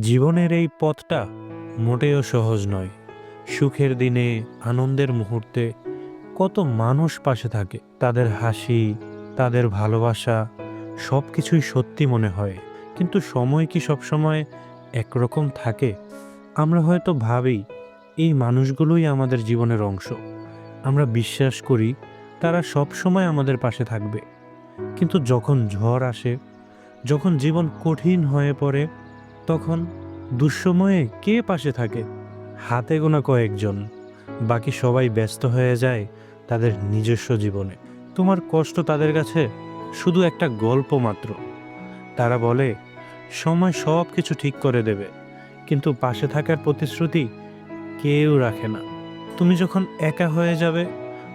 জীবনের এই পথটা মোটেও সহজ নয়। সুখের দিনে, আনন্দের মুহূর্তে কত মানুষ পাশে থাকে। তাদের হাসি, তাদের ভালোবাসা সব কিছুই সত্যি মনে হয়। কিন্তু সময় কি সবসময় একরকম থাকে? আমরা হয়তো ভাবি, এই মানুষগুলোই আমাদের জীবনের অংশ। আমরা বিশ্বাস করি, তারা সব সময় আমাদের পাশে থাকবে। কিন্তু যখন ঝড় আসে, যখন জীবন কঠিন হয়ে পড়ে তখন দুঃসময়ে কে পাশে থাকে? হাতে গোনা কয়েকজন। বাকি সবাই ব্যস্ত হয়ে যায় তাদের নিজস্ব জীবনে। তোমার কষ্ট তাদের কাছে শুধু একটা গল্প মাত্র। তারা বলে, সময় সব কিছু ঠিক করে দেবে, কিন্তু পাশে থাকার প্রতিশ্রুতি কেউ রাখে না। তুমি যখন একা হয়ে যাবে,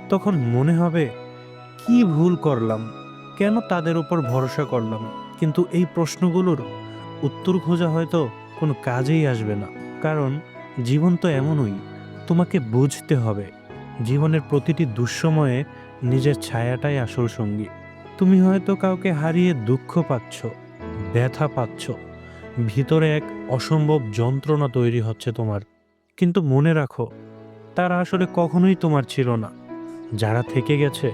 তখন মনে হবে, কি ভুল করলাম? কেন তাদের উপর ভরসা করলাম? কিন্তু এই প্রশ্নগুলোর উত্তর খোঁজা হয়তো কোনো কাজেই আসবে না। কারণ জীবন তো এমনই, তোমাকে বুঝতে হবে। জীবনের প্রতিটি দুঃসময়ে নিজের ছায়াটাই আসল সঙ্গী। তুমি হয়তো কাউকে হারিয়ে দুঃখ পাচ্ছ, ব্যথা পাচ্ছ, ভিতরে এক অসম্ভব যন্ত্রণা তৈরি হচ্ছে তোমার। কিন্তু মনে রাখো, তারা আসলে কখনোই তোমার ছিল না। যারা থেকে গেছে,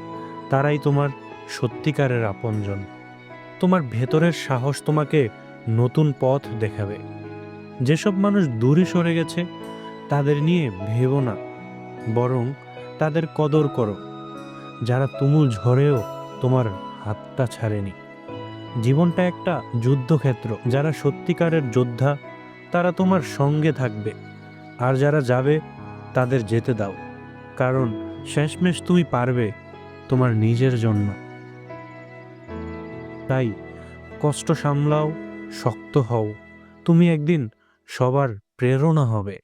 তারাই তোমার সত্যিকারের আপনজন। তোমার ভেতরের সাহস তোমাকে নতুন পথ দেখাবে। যেসব মানুষ দূরে সরে গেছে, তাদের নিয়ে ভেবো না, বরং তাদের কদর করো। যারা তুমুল ঝড়েও তোমার হাতটা ছাড়েনি। জীবনটা একটা যুদ্ধক্ষেত্র। যারা সত্যিকারের যোদ্ধা, তারা তোমার সঙ্গে থাকবে। আর যারা যাবে, তাদের যেতে দাও। কারণ শেষমেশ তুমি পারবে তোমার নিজের জন্য। তাই কষ্ট সামলাও শক্ত হও। তুমি একদিন সবার প্রেরণা হবে।